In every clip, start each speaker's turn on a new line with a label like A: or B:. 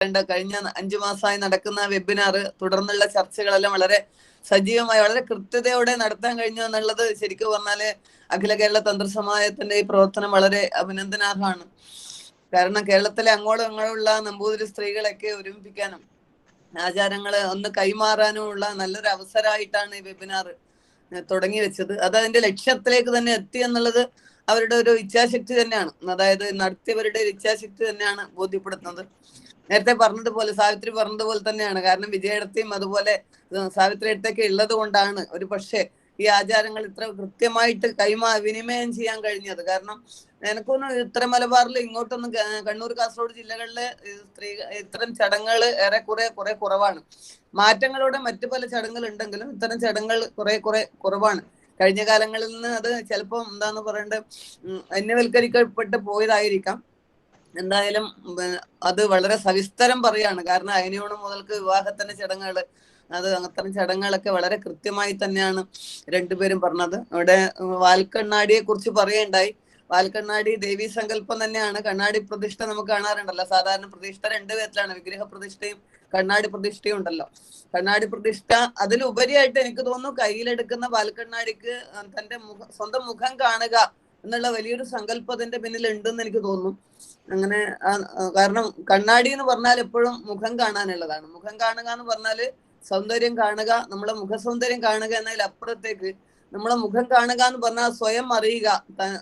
A: വേണ്ട കഴിഞ്ഞ അഞ്ചു മാസമായി നടക്കുന്ന വെബിനാർ തുടർന്നുള്ള ചർച്ചകളെല്ലാം വളരെ സജീവമായി വളരെ കൃത്യതയോടെ നടത്താൻ കഴിഞ്ഞു എന്നുള്ളത് ശരിക്കും പറഞ്ഞാൽ അഖില കേരള തന്ത്രസമായത്തിന്റെ ഈ പ്രവർത്തനം വളരെ അഭിനന്ദനാർഹമാണ്. കാരണം കേരളത്തിലെ അങ്ങോളം ഇങ്ങോട്ടുള്ള നമ്പൂതിരി സ്ത്രീകളെയൊക്കെ ഒരുമിപ്പിക്കാനും ആചാരങ്ങൾ ഒന്ന് കൈമാറാനും ഉള്ള നല്ലൊരു അവസരമായിട്ടാണ് ഈ വെബിനാർ തുടങ്ങി വെച്ചത്. അത് അതിന്റെ ലക്ഷ്യത്തിലേക്ക് തന്നെ എത്തി എന്നുള്ളത് അവരുടെ ഒരു ഇച്ഛാശക്തി തന്നെയാണ്. അതായത് നടത്തിയവരുടെ ഒരു ഇച്ഛാശക്തി തന്നെയാണ് ബോധ്യപ്പെടുത്തുന്നത്. നേരത്തെ പറഞ്ഞതുപോലെ സാവിത്രി പറഞ്ഞതുപോലെ തന്നെയാണ്. കാരണം വിജയടത്തെയും അതുപോലെ സാവിത്രി അടുത്തൊക്കെ ഉള്ളത് കൊണ്ടാണ് ഒരു പക്ഷേ ഈ ആചാരങ്ങൾ ഇത്ര കൃത്യമായിട്ട് കൈമാ വിനിമയം ചെയ്യാൻ കഴിഞ്ഞത്. കാരണം എനിക്കൊന്നും ഇത്ര മലബാറിൽ ഇങ്ങോട്ടൊന്നും കണ്ണൂർ കാസർഗോഡ് ജില്ലകളിലെ സ്ത്രീ ഇത്തരം ചടങ്ങുകൾ ഏറെക്കുറെ കുറെ കുറവാണ്. മാറ്റങ്ങളോടെ മറ്റു പല ചടങ്ങുകൾ ഉണ്ടെങ്കിലും ഇത്തരം ചടങ്ങുകൾ കുറെ കുറെ കുറവാണ്. കഴിഞ്ഞ കാലങ്ങളിൽ നിന്ന് അത് ചിലപ്പോൾ എന്താന്ന് പറയണ്ടത് അന്യവൽക്കരിക്കപ്പെട്ട് പോയതായിരിക്കാം. എന്തായാലും അത് വളരെ സവിസ്തരം പറയാണ്. കാരണം അയനിയോണം മുതൽക്ക് വിവാഹത്തിന്റെ ചടങ്ങുകൾ അത് അത്തരം ചടങ്ങുകളൊക്കെ വളരെ കൃത്യമായി തന്നെയാണ് രണ്ടുപേരും പറഞ്ഞത്. അവിടെ വാൽക്കണ്ണാടിയെ കുറിച്ച് പറയുണ്ടായി. വാൽക്കണ്ണാടി ദേവി സങ്കല്പം തന്നെയാണ്. കണ്ണാടി പ്രതിഷ്ഠ നമുക്ക് കാണാറുണ്ടല്ലോ. സാധാരണ പ്രതിഷ്ഠ രണ്ട് വിധത്തിലാണ്. വിഗ്രഹ പ്രതിഷ്ഠയും കണ്ണാടി പ്രതിഷ്ഠയും ഉണ്ടല്ലോ. കണ്ണാടി പ്രതിഷ്ഠ അതിലുപരിയായിട്ട് എനിക്ക് തോന്നുന്നു കയ്യിലെടുക്കുന്ന വാൽക്കണ്ണാടിക്ക് തന്റെ മുഖം സ്വന്തം മുഖം കാണുക എന്നുള്ള വലിയൊരു സങ്കല്പം അതിന്റെ പിന്നിൽ ഉണ്ടെന്ന് എനിക്ക് തോന്നുന്നു. അങ്ങനെ കാരണം കണ്ണാടി എന്ന് പറഞ്ഞാൽ എപ്പോഴും മുഖം കാണാനുള്ളതാണ്. മുഖം കാണുക എന്ന് പറഞ്ഞാൽ സൗന്ദര്യം കാണുക നമ്മളെ മുഖസൗന്ദര്യം കാണുക എന്നതിൽ അപ്പുറത്തേക്ക് നമ്മളെ മുഖം കാണുക എന്ന് പറഞ്ഞാൽ സ്വയം അറിയുക.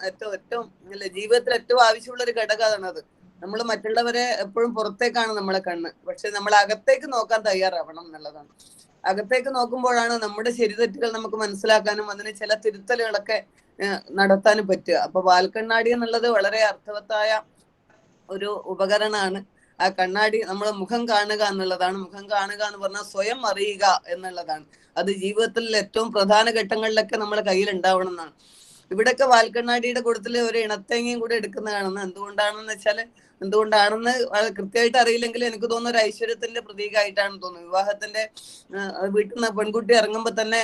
A: ഏറ്റവും ഏറ്റവും അല്ലെ ജീവിതത്തിൽ ഏറ്റവും ആവശ്യമുള്ള ഒരു ഘടകമാണ് അത്. നമ്മൾ മറ്റുള്ളവരെ എപ്പോഴും പുറത്തേക്കാണ് നമ്മളെ കണ്ണ്. പക്ഷെ നമ്മൾ അകത്തേക്ക് നോക്കാൻ തയ്യാറാവണം എന്നുള്ളതാണ്. അകത്തേക്ക് നോക്കുമ്പോഴാണ് നമ്മുടെ ശരിതെറ്റുകൾ നമുക്ക് മനസ്സിലാക്കാനും അതിന് ചില തിരുത്തലുകളൊക്കെ നടത്താനും പറ്റുക. അപ്പൊ വാൽക്കണ്ണാടി എന്നുള്ളത് വളരെ അർത്ഥവത്തായ ഒരു ഉപകരണമാണ്. ആ കണ്ണാടി നമ്മൾ മുഖം കാണുക എന്നുള്ളതാണ്. മുഖം കാണുക എന്ന് പറഞ്ഞാൽ സ്വയം അറിയുക എന്നുള്ളതാണ്. അത് ജീവിതത്തിൽ ഏറ്റവും പ്രധാന ഘട്ടങ്ങളിലൊക്കെ നമ്മളെ കയ്യിൽ ഉണ്ടാവണം എന്നാണ് ഇവിടെയൊക്കെ വാൽക്കണ്ണാടിയുടെ കൂട്ടത്തിൽ ഒരു ഇണത്തേങ്ങയും കൂടെ എടുക്കുന്ന കാണുന്നത് എന്തുകൊണ്ടാണെന്ന് വെച്ചാൽ എന്തുകൊണ്ടാണെന്ന് കൃത്യമായിട്ട് അറിയില്ലെങ്കിൽ എനിക്ക് തോന്നുന്ന ഒരു ഐശ്വര്യത്തിന്റെ പ്രതീകമായിട്ടാണ് തോന്നുന്നത്. വിവാഹത്തിന്റെ വീട്ടിൽ നിന്ന് പെൺകുട്ടി ഇറങ്ങുമ്പോൾ തന്നെ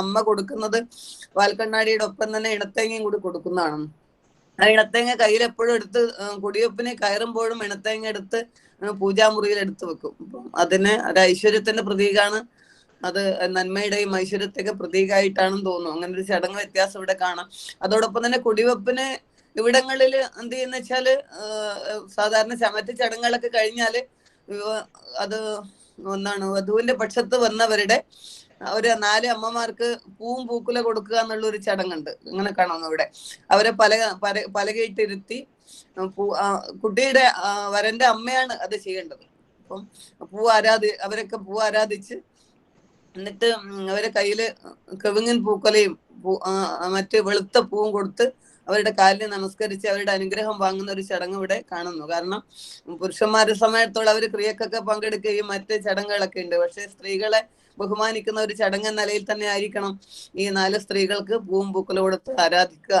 A: അമ്മ കൊടുക്കുന്നത് വാൽക്കണ്ണാടിയുടെ ഒപ്പം തന്നെ ഇണത്തേങ്ങയും കൂടി കൊടുക്കുന്നതാണ്. ആ ഇണത്തേങ്ങ കയ്യിൽ എപ്പോഴും എടുത്ത് കുടിയൊപ്പിനെ കയറുമ്പോഴും ഇണത്തേങ്ങ എടുത്ത് പൂജാമുറിയിൽ എടുത്തു വെക്കും. അതിന് ഒരു ഐശ്വര്യത്തിന്റെ പ്രതീകമാണ് അത് നന്മയുടെയും ഐശ്വര്യത്തെയൊക്കെ പ്രതീകമായിട്ടാണെന്ന് തോന്നുന്നു. അങ്ങനെ ഒരു ചടങ്ങ് വ്യത്യാസം ഇവിടെ കാണാം. അതോടൊപ്പം തന്നെ കുടിവെപ്പിന് ഇവിടങ്ങളിൽ എന്ത് ചെയ്യുന്ന വെച്ചാൽ സാധാരണ മറ്റ് ചടങ്ങുകളൊക്കെ കഴിഞ്ഞാൽ അത് ഒന്നാണ്. വധുവിന്റെ പക്ഷത്ത് വന്നവരുടെ ഒരു നാല് അമ്മമാർക്ക് പൂവും പൂക്കുല കൊടുക്കുക എന്നുള്ള ഒരു ചടങ്ങുണ്ട്. ഇങ്ങനെ കാണാം ഇവിടെ. അവരെ പല പലകയിട്ടിരുത്തി കുട്ടിയുടെ വരന്റെ അമ്മയാണ് അത് ചെയ്യേണ്ടത്. അപ്പം പൂ ആരാധി അവരൊക്കെ പൂ ആരാധിച്ച് എന്നിട്ട് അവരെ കയ്യിൽ കവിങ്ങൻ പൂക്കൊലയും മറ്റ് വെളുത്ത പൂവും കൊടുത്ത് അവരുടെ കാലിൽ നമസ്കരിച്ച് അവരുടെ അനുഗ്രഹം വാങ്ങുന്ന ഒരു ചടങ്ങ് ഇവിടെ കാണുന്നു. കാരണം പുരുഷന്മാരുടെ സമയത്തോളം അവർ ക്രിയക്കൊക്കെ പങ്കെടുക്കുകയും മറ്റ് ചടങ്ങുകളൊക്കെ ഉണ്ട്. പക്ഷെ സ്ത്രീകളെ ബഹുമാനിക്കുന്ന ഒരു ചടങ്ങ് നിലയിൽ തന്നെ ആയിരിക്കണം ഈ നാല് സ്ത്രീകൾക്ക് പൂവും പൂക്കലും കൊടുത്ത് ആരാധിക്കുക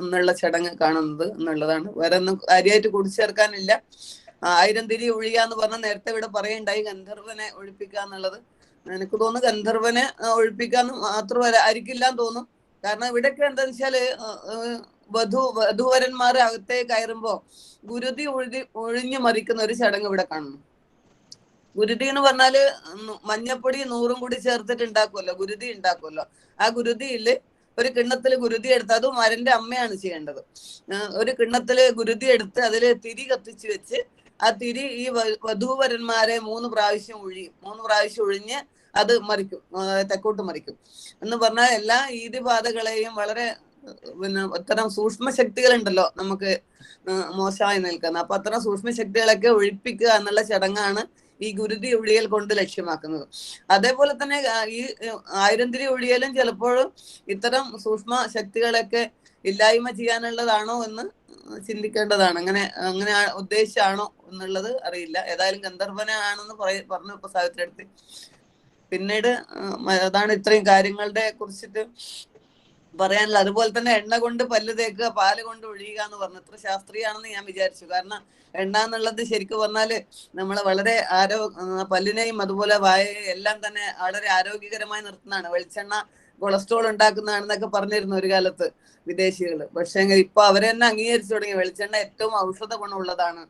A: എന്നുള്ള ചടങ്ങ് കാണുന്നത് എന്നുള്ളതാണ്. വേറെ ഒന്നും കാര്യമായിട്ട് കൂടിച്ചേർക്കാനില്ല ആയിരം തിരി ഒഴിയുക എന്ന് പറഞ്ഞാൽ നേരത്തെ ഇവിടെ പറയുണ്ടായി ഗന്ധർവനെ ഒഴിപ്പിക്കുക എന്നുള്ളത്. എനിക്ക് തോന്നുന്നു ഗന്ധർവനെ ഒഴിപ്പിക്കാന്ന് മാത്രമല്ല ആയിരിക്കില്ല എന്ന് തോന്നും കാരണം ഇവിടെയൊക്കെ എന്താന്ന് വെച്ചാൽ വധു വധുവരന്മാർ അകത്തെ കയറുമ്പോ ഗുരുതി ഒഴുതി ഒഴിഞ്ഞു മറിക്കുന്ന ഒരു ചടങ്ങ് ഇവിടെ കാണുന്നു. ഗുരുതി എന്ന് പറഞ്ഞാൽ മഞ്ഞപ്പൊടി നൂറും കൂടി ചേർത്തിട്ട് ഉണ്ടാക്കുമല്ലോ ഗുരുതി ഉണ്ടാക്കുമല്ലോ ആ ഗുരുതിയിൽ ഒരു കിണ്ണത്തിൽ ഗുരുതി എടുത്ത് അതും മരന്റെ അമ്മയാണ് ചെയ്യേണ്ടത്. ഒരു കിണ്ണത്തിൽ ഗുരുതി എടുത്ത് അതിൽ തിരി കത്തിച്ചു വെച്ച് ആ തിരി ഈ വധൂവരന്മാരെ മൂന്ന് പ്രാവശ്യം ഒഴിയും മൂന്ന് പ്രാവശ്യം ഒഴിഞ്ഞ് അത് മറിക്കും തെക്കോട്ട് മറിക്കും. എന്ന് പറഞ്ഞാൽ എല്ലാ ഈതിപാതകളെയും വളരെ പിന്നെ അത്തരം സൂക്ഷ്മ ശക്തികളുണ്ടല്ലോ നമുക്ക് മോശമായി നിൽക്കുന്നത് അപ്പൊ അത്തരം സൂക്ഷ്മ ശക്തികളൊക്കെ ഒഴിപ്പിക്കുക എന്നുള്ള ചടങ്ങാണ് ഈ ഗുരുതി ഒഴിയൽ കൊണ്ട് ലക്ഷ്യമാക്കുന്നത്. അതേപോലെ തന്നെ ഈ ആയിരന്തിരി ഒഴിയലും ചിലപ്പോഴും ഇത്തരം സൂക്ഷ്മ ശക്തികളൊക്കെ ഇല്ലായ്മ ചെയ്യാനുള്ളതാണോ എന്ന് ചിന്തിക്കേണ്ടതാണ്. അങ്ങനെ അങ്ങനെ ഉദ്ദേശിച്ചാണോ എന്നുള്ളത് അറിയില്ല. ഏതായാലും ഗന്ധർവന ആണെന്ന് പറയ പറഞ്ഞു ഇപ്പൊ സാവിത്രി പിന്നീട് അതാണ് ഇത്രയും കാര്യങ്ങളുടെ കുറിച്ചിട്ട് പറയാനില്ല അതുപോലെ തന്നെ എണ്ണ കൊണ്ട് പല്ല് തേക്കുക പാൽ കൊണ്ട് ഒഴിയുക എന്ന് പറഞ്ഞു ഇത്ര ശാസ്ത്രീയാണെന്ന് ഞാൻ വിചാരിച്ചു. കാരണം എണ്ണ എന്നുള്ളത് ശരിക്കും പറഞ്ഞാൽ നമ്മളെ വളരെ ആരോ പല്ലിനെയും അതുപോലെ വായയെയും എല്ലാം തന്നെ വളരെ ആരോഗ്യകരമായി നിർത്തുന്നതാണ്. വെളിച്ചെണ്ണ കൊളസ്ട്രോൾ ഉണ്ടാക്കുന്നതാണെന്നൊക്കെ പറഞ്ഞിരുന്നു ഒരു കാലത്ത് വിദേശികൾ പക്ഷേ ഇപ്പൊ അവരെ തന്നെ അംഗീകരിച്ചു തുടങ്ങി. വെളിച്ചെണ്ണ ഏറ്റവും ഔഷധ ഗുണമുള്ളതാണ്.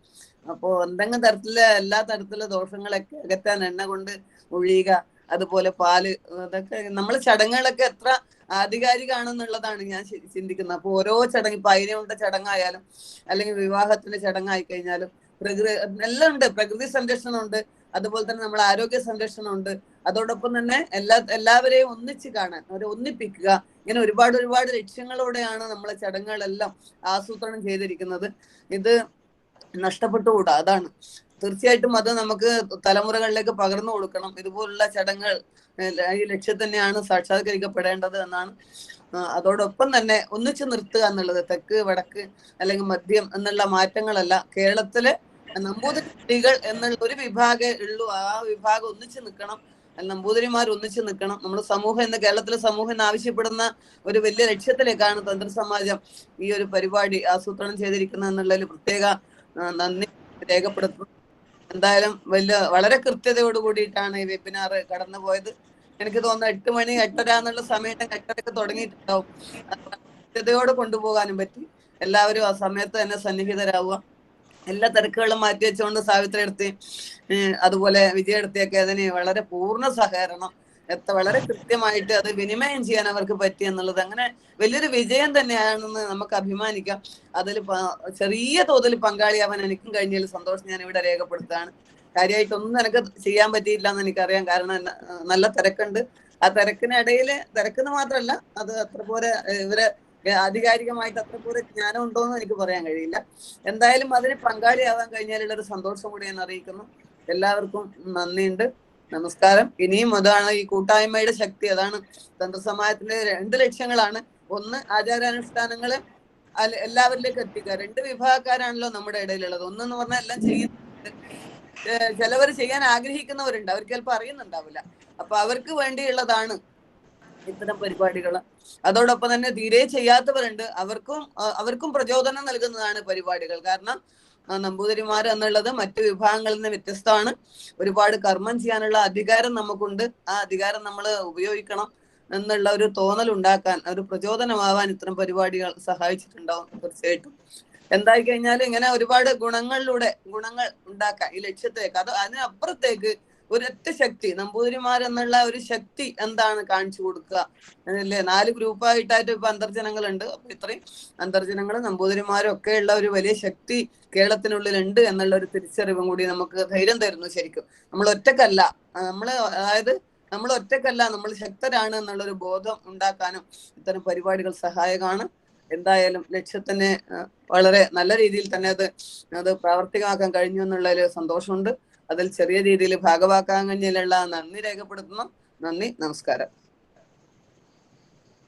A: അപ്പോ എന്തെങ്കിലും തരത്തിലെ എല്ലാ തരത്തിലുള്ള ദോഷങ്ങളൊക്കെ അകറ്റാൻ എണ്ണ കൊണ്ട് ഒഴിയുക അതുപോലെ പാൽ അതൊക്കെ നമ്മൾ ചടങ്ങുകളൊക്കെ എത്ര ആധികാരികാണെന്നുള്ളതാണ് ഞാൻ ചിന്തിക്കുന്നത്. അപ്പൊ ഓരോ ചടങ്ങ് ഇപ്പൊ അയിനയുടെ ചടങ്ങായാലും അല്ലെങ്കിൽ വിവാഹത്തിന്റെ ചടങ്ങായി കഴിഞ്ഞാലും പ്രകൃതി എല്ലാം ഉണ്ട്. പ്രകൃതി സംരക്ഷണം ഉണ്ട് അതുപോലെ തന്നെ നമ്മൾ ആരോഗ്യ സംരക്ഷണം ഉണ്ട് അതോടൊപ്പം തന്നെ എല്ലാ എല്ലാവരെയും ഒന്നിച്ച് കാണാൻ അവരെ ഒന്നിപ്പിക്കുക. ഇങ്ങനെ ഒരുപാട് ഒരുപാട് ലക്ഷ്യങ്ങളോടെയാണ് നമ്മളെ ചടങ്ങുകളെല്ലാം ആസൂത്രണം ചെയ്തിരിക്കുന്നത്. ഇത് നഷ്ടപ്പെട്ടുകൂടാ. അതാണ്. തീർച്ചയായിട്ടും അത് നമുക്ക് തലമുറകളിലേക്ക് പകർന്നു കൊടുക്കണം. ഇതുപോലുള്ള ചടങ്ങുകൾ ഈ ലക്ഷ്യം തന്നെയാണ് സാക്ഷാത്കരിക്കപ്പെടേണ്ടത് എന്നാണ്. അതോടൊപ്പം തന്നെ ഒന്നിച്ചു നിർത്തുക എന്നുള്ളത് തെക്ക് വടക്ക് അല്ലെങ്കിൽ മദ്യം എന്നുള്ള മാറ്റങ്ങളല്ല. കേരളത്തിലെ നമ്പൂതിരി സ്ത്രീകൾ എന്നുള്ള ഒരു വിഭാഗേ ഉള്ളൂ. ആ വിഭാഗം ഒന്നിച്ചു നിൽക്കണം. നമ്പൂതിരിമാർ ഒന്നിച്ചു നിൽക്കണം. നമ്മുടെ സമൂഹം ഇന്ന് കേരളത്തിലെ സമൂഹം ഇന്ന് ആവശ്യപ്പെടുന്ന ഒരു വലിയ ലക്ഷ്യത്തിലേക്കാണ് തന്ത്ര സമാജം ഈ ഒരു പരിപാടി ആസൂത്രണം ചെയ്തിരിക്കുന്നത് എന്നുള്ളതിൽ പ്രത്യേക നന്ദി രേഖപ്പെടുത്തുന്നു. എന്തായാലും വലിയ വളരെ കൃത്യതയോട് കൂടിയിട്ടാണ് ഈ വെബിനാർ കടന്നു പോയത് എനിക്ക് തോന്നുന്നു എട്ട് മണി എട്ടര എന്നുള്ള സമയത്ത് എട്ടരക്ക് തുടങ്ങിയിട്ടുണ്ടാവും. കൃത്യതയോട് കൊണ്ടുപോകാനും പറ്റി. എല്ലാവരും ആ സമയത്ത് തന്നെ സന്നിഹിതരാവുക. എല്ലാ തിരക്കുകളും മാറ്റി വെച്ചുകൊണ്ട് സാവിത്രി എടുത്തി അതുപോലെ വിജയ എടുത്തിയൊക്കെ അതിന് വളരെ പൂർണ സഹകരണം വളരെ കൃത്യമായിട്ട് അത് വിനിമയം ചെയ്യാൻ അവർക്ക് പറ്റി എന്നുള്ളത് അങ്ങനെ വലിയൊരു വിജയം തന്നെയാണെന്ന് നമുക്ക് അഭിമാനിക്കാം. അതിൽ ചെറിയ തോതിൽ പങ്കാളിയാവാൻ എനിക്കും കഴിഞ്ഞതിൽ സന്തോഷം ഞാൻ ഇവിടെ രേഖപ്പെടുത്താണ് കാര്യമായിട്ടൊന്നും എനിക്ക് ചെയ്യാൻ പറ്റിയില്ല എന്ന് എനിക്കറിയാം. കാരണം നല്ല തിരക്കുണ്ട്. ആ തിരക്കിനിടയിൽ തിരക്കെന്ന് മാത്രമല്ല അത് അത്ര പോലെ ഇവരെ ആധികാരികമായിട്ട് അത്ര പോലെ ജ്ഞാനം ഉണ്ടോ എന്ന് എനിക്ക് പറയാൻ കഴിയില്ല. എന്തായാലും അതിന് പങ്കാളിയാവാൻ കഴിഞ്ഞാലുള്ള ഒരു സന്തോഷം കൂടി ഞാൻ അറിയിക്കുന്നു. എല്ലാവർക്കും നന്ദിയുണ്ട്. നമസ്കാരം. ഇനിയും അതാണ് ഈ കൂട്ടായ്മയുടെ ശക്തി. അതാണ് തന്ത്രസമാജത്തിന്റെ രണ്ട് ലക്ഷ്യങ്ങളാണ്. ഒന്ന് ആചാരാനുഷ്ഠാനങ്ങൾ എല്ലാവരിലേക്ക് എത്തിക്കുക. രണ്ട് വിഭാഗക്കാരാണല്ലോ നമ്മുടെ ഇടയിലുള്ളത്. ഒന്നെന്ന് പറഞ്ഞാൽ എല്ലാം ചെയ്യുന്നുണ്ട് ചിലവർ ചെയ്യാൻ ആഗ്രഹിക്കുന്നവരുണ്ട്. അവർക്ക് ചിലപ്പോൾ അറിയുന്നുണ്ടാവില്ല. അപ്പൊ അവർക്ക് വേണ്ടിയുള്ളതാണ് ഇത്തരം പരിപാടികൾ അതോടൊപ്പം തന്നെ തീരെ ചെയ്യാത്തവരുണ്ട്. അവർക്കും അവർക്കും പ്രചോദനം നൽകുന്നതാണ് പരിപാടികൾ. കാരണം നമ്പൂതിരിമാർ എന്നുള്ളത് മറ്റു വിഭാഗങ്ങളിൽ നിന്ന് വ്യത്യസ്തമാണ്. ഒരുപാട് കർമ്മം ചെയ്യാനുള്ള അധികാരം നമുക്കുണ്ട്. ആ അധികാരം നമ്മൾ ഉപയോഗിക്കണം എന്നുള്ള ഒരു തോന്നൽ ഉണ്ടാക്കാൻ ഒരു പ്രചോദനമാവാൻ ഇത്തരം പരിപാടികൾ സഹായിച്ചിട്ടുണ്ടാവും തീർച്ചയായിട്ടും. എന്തായി കഴിഞ്ഞാൽ ഇങ്ങനെ ഒരുപാട് ഗുണങ്ങളിലൂടെ ഗുണങ്ങൾ ഉണ്ടാക്കാം ഈ ലക്ഷ്യത്തേക്ക് അത് അതിനപ്പുറത്തേക്ക് ഒരൊറ്റ ശക്തി നമ്പൂതിരിമാർ എന്നുള്ള ഒരു ശക്തി എന്താണ് കാണിച്ചു കൊടുക്കുക? അല്ലേ? നാല് ഗ്രൂപ്പായിട്ടായിട്ട് ഇപ്പൊ അന്തർജനങ്ങളുണ്ട്. അപ്പൊ ഇത്രയും അന്തർജനങ്ങളും നമ്പൂതിരിമാരും ഒക്കെ ഉള്ള ഒരു വലിയ ശക്തി കേരളത്തിനുള്ളിൽ ഉണ്ട് എന്നുള്ള ഒരു തിരിച്ചറിവും കൂടി നമുക്ക് ധൈര്യം തരുന്നു ശരിക്കും. നമ്മൾ ഒറ്റക്കല്ല. നമ്മൾ അതായത് നമ്മൾ ഒറ്റക്കല്ല നമ്മൾ ശക്തരാണ് എന്നുള്ളൊരു ബോധം ഉണ്ടാക്കാനും ഇത്തരം പരിപാടികൾ സഹായകമാണ് എന്തായാലും ലക്ഷ്യത്തിന് വളരെ നല്ല രീതിയിൽ തന്നെ അത് അത് പ്രാവർത്തികമാക്കാൻ കഴിഞ്ഞു എന്നുള്ളതിൽ സന്തോഷമുണ്ട്. അതിൽ ചെറിയ രീതിയിൽ ഭാഗമാക്കാൻ കഴിഞ്ഞതിലുള്ള നന്ദി രേഖപ്പെടുത്തുന്നു. നന്ദി നമസ്കാരം.